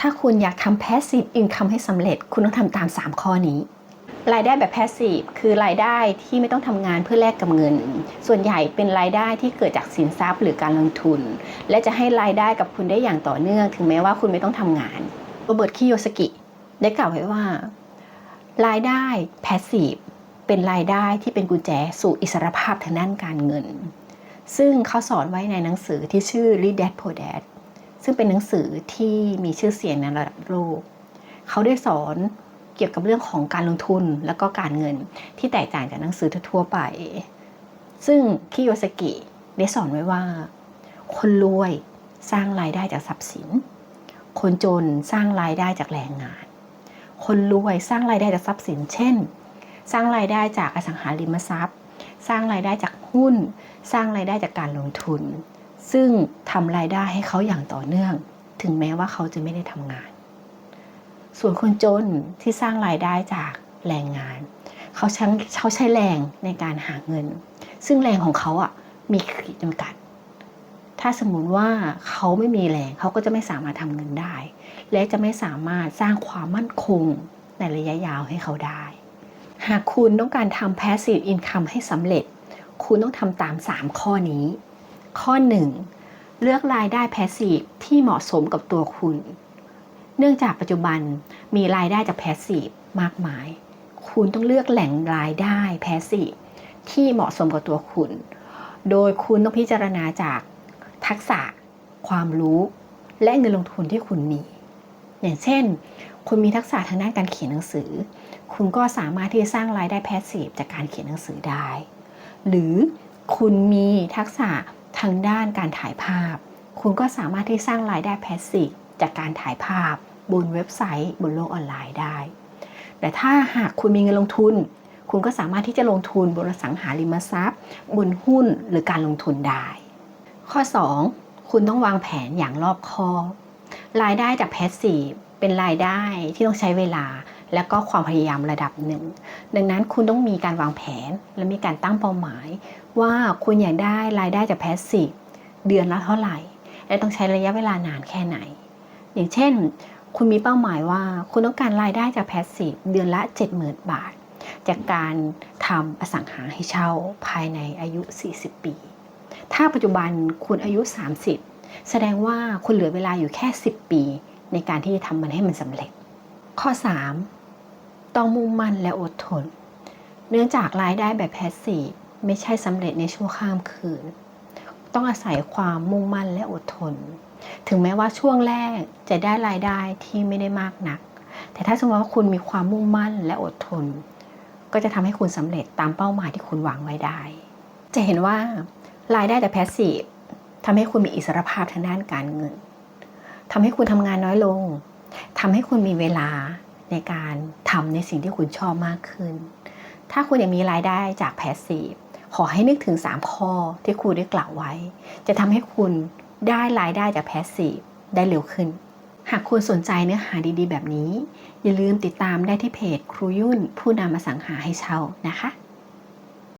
ถ้าคุณอยากทำ passive income ให้สำเร็จ คุณต้องทำตาม 3 ข้อนี้ รายได้แบบ passive คือรายได้ที่ไม่ต้องทำงานเพื่อแลกกับเงิน ส่วนใหญ่เป็นรายได้ที่เกิดจากสินทรัพย์หรือการลงทุน และจะให้รายได้กับคุณได้อย่างต่อเนื่อง ถึงแม้ว่าคุณไม่ต้องทำงานโรเบิร์ตคิโยสกิ ได้กล่าวไว้ว่า รายได้ passive เป็นรายได้ที่เป็นกุญแจสู่อิสรภาพทางด้านการเงิน ซึ่งเขาสอนไว้ในหนังสือที่ชื่อ Rich Dad Poor Dad ซึ่งเป็นหนังสือที่มีชื่อเสียงในระดับโลก เขาได้สอนเกี่ยวกับเรื่องของการลงทุนและก็การเงินที่แตกต่างจากหนังสือทั่วไป ซึ่งคิโยสกิได้สอนไว้ว่า คนรวยสร้างรายได้จากทรัพย์สิน คนจนสร้างรายได้จากแรงงาน คนรวยสร้างรายได้จากทรัพย์สิน เช่น สร้างรายได้จากอสังหาริมทรัพย์ สร้างรายได้จากหุ้น สร้างรายได้จากการลงทุน ซึ่งทำรายได้ให้เขาอย่างต่อเนื่อง ถึงแม้ว่าเขาจะไม่ได้ทำงาน ส่วนคนจนที่สร้างรายได้จากแรงงาน เขาใช้เขาใช้แรงในการหาเงิน ซึ่งแรงของเขาอะมีขีดจำกัด ถ้าสมมุติว่าเขาไม่มีแรงเขาก็จะไม่สามารถทำเงินได้ และจะไม่สามารถสร้างความมั่นคงในระยะยาวให้เขาได้ หากคุณต้องการทำ passive income ให้สำเร็จ คุณต้องทำตาม 3 ข้อนี้ ข้อ 1 เลือกรายได้ passive ที่เหมาะสมกับตัวคุณ เนื่องจากปัจจุบันมีรายได้จาก passive มากมาย คุณต้องเลือกแหล่งรายได้ passive ที่เหมาะสมกับตัวคุณ โดยคุณต้องพิจารณาจากทักษะ ความรู้และเงินลงทุนที่คุณมี อย่างเช่น คุณมีทักษะทางด้านการเขียนหนังสือ คุณก็สามารถที่จะสร้างรายได้ passive จากการเขียนหนังสือได้ หรือคุณมีทักษะ ทางด้านการถ่ายภาพ คุณก็สามารถที่สร้างรายได้ p a s s i v จากการถ่ายภาพ บนเว็บไซต์ บนโลกออนไลน์ได้ แต่ถ้าหากคุณมีเงินลงทุน คุณก็สามารถที่จะลงทุนบนสังหาริมทรัพย์ บนหุ้นหรือการลงทุนได้ ข้อ 2 คุณต้องวางแผนอย่างรอบคอบรายได้จาก p a s s i v เป็นรายได้ที่ต้องใช้เวลา และก็ความพยายามระดับหนึ่ง ดังนั้นคุณต้องมีการวางแผนและมีการตั้งเป้าหมาย ว่าคุณอยากได้รายได้จาก passive เดือนละเท่าไหร่ และต้องใช้ระยะเวลานานแค่ไหน อย่างเช่น คุณมีเป้าหมายว่าคุณต้องการรายได้จาก passive เดือนละ 70,000 บาท จากการทำอสังหาให้เช่าภายในอายุ 40 ปี ถ้าปัจจุบันคุณอายุ 30 แสดงว่าคุณเหลือเวลาอยู่แค่ 10 ปี ในการที่จะทำมันให้มันสำเร็จ ข้อ 3 ต้องมุ่งมั่นและอดทน เนื่องจากรายได้แบบแพสซีฟไม่ใช่สำเร็จในชั่วข้ามคืน ต้องอาศัยความมุ่งมั่นและอดทน ถึงแม้ว่าช่วงแรกจะได้รายได้ที่ไม่ได้มากนัก แต่ถ้าสมมติว่าคุณมีความมุ่งมั่นและอดทน ก็จะทำให้คุณสำเร็จตามเป้าหมายที่คุณวางไว้ได้ จะเห็นว่ารายได้จากแพสซีฟทำให้คุณมีอิสรภาพทางด้านการเงินทำให้คุณทำงานน้อยลงทำให้คุณมีเวลา ในการทำในสิ่งที่คุณชอบมากขึ้น ถ้าคุณยังมีรายได้จากแพสซีฟขอให้นึกถึง 3 ข้อที่ครูได้กล่าวไว้ จะทำให้คุณได้รายได้จากแพสซีฟได้เร็วขึ้น หากคุณสนใจเนื้อหาดีๆ แบบนี้ อย่าลืมติดตามได้ที่เพจครูยุ่น ผู้นำมาสังหาให้เช่านะคะ